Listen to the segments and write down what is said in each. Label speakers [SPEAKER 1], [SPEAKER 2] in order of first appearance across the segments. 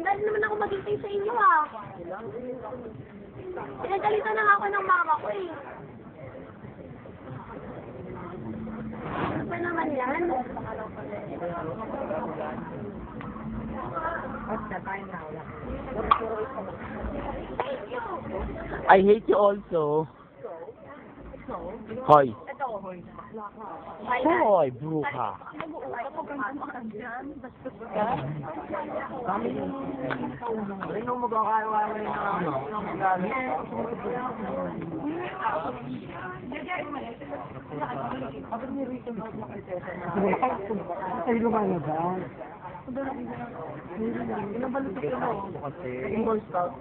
[SPEAKER 1] Dahil naman ako maghintay sa inyo ah. Pinagalitan na ako ng mama ko eh. Ano ba naman yan?
[SPEAKER 2] I hate you also. Hoy.
[SPEAKER 1] Ito.
[SPEAKER 2] Hoy, bruha.
[SPEAKER 3] Sino magkakawa na yung ano? Ay, lumalabas. Naging Boy Scout.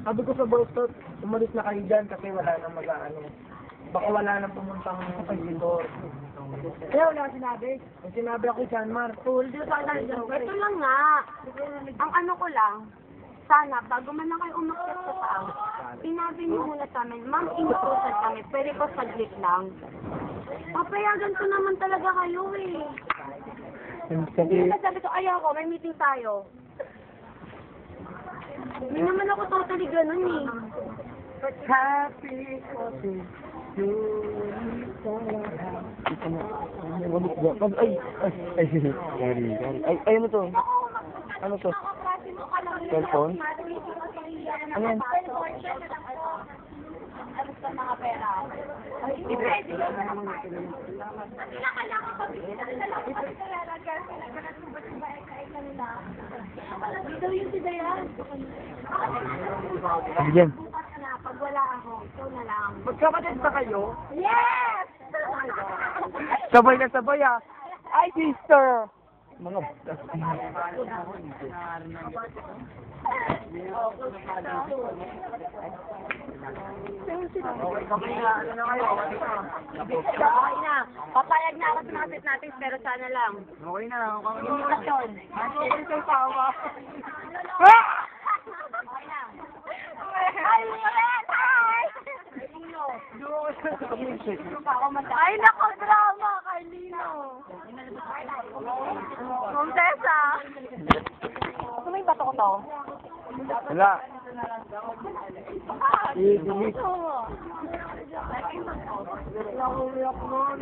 [SPEAKER 3] Sabi ko sa Boy Scout, umalis na kayo dyan kasi wala nang mag-ano. Baka wala nang pumuntang visitor. Kaya wala sinabi. Ang sinabi ako dyan, Mar, full.
[SPEAKER 1] Ito lang nga. Ang ano ko lang, sana, bago man na kayo umakyat sa taas, sinabi niyo muna sa amin, ma'am, inutusan kami, pwede ko saglit lang. Papayagan ko naman talaga kayo eh. Hindi na sabi ko, ayaw ko, may meeting tayo. Hindi naman ako totally ganun eh.
[SPEAKER 3] Happy coffee.
[SPEAKER 2] Ay, ay, ay, sorry. Ay, ay, ano to? Ano to? Cellphone? Ano yan?
[SPEAKER 1] Ano sa mga pera? Pwede. Kailangan pa Dito yung si Dayan.
[SPEAKER 2] Sige dyan.
[SPEAKER 1] Bukas na, pag wala ako, ikaw na lang.
[SPEAKER 3] Magkapatid ba kayo?
[SPEAKER 1] Yes!
[SPEAKER 3] Sabay na sabay ah. Ay, sister!
[SPEAKER 2] Mga...
[SPEAKER 3] Okay, kami na. Ano na kayo?
[SPEAKER 1] Okay na. Papayag na ako sa mga set natin, pero sana lang.
[SPEAKER 3] Okay na. Okay na.
[SPEAKER 1] Invitation.
[SPEAKER 3] Okay sa tama.
[SPEAKER 1] Okay na. Ay, ulit! Ay! Ay, nako, drama, Carlino. Montesa. Mo yung bato ko to?
[SPEAKER 2] Wala.
[SPEAKER 1] Iyakan.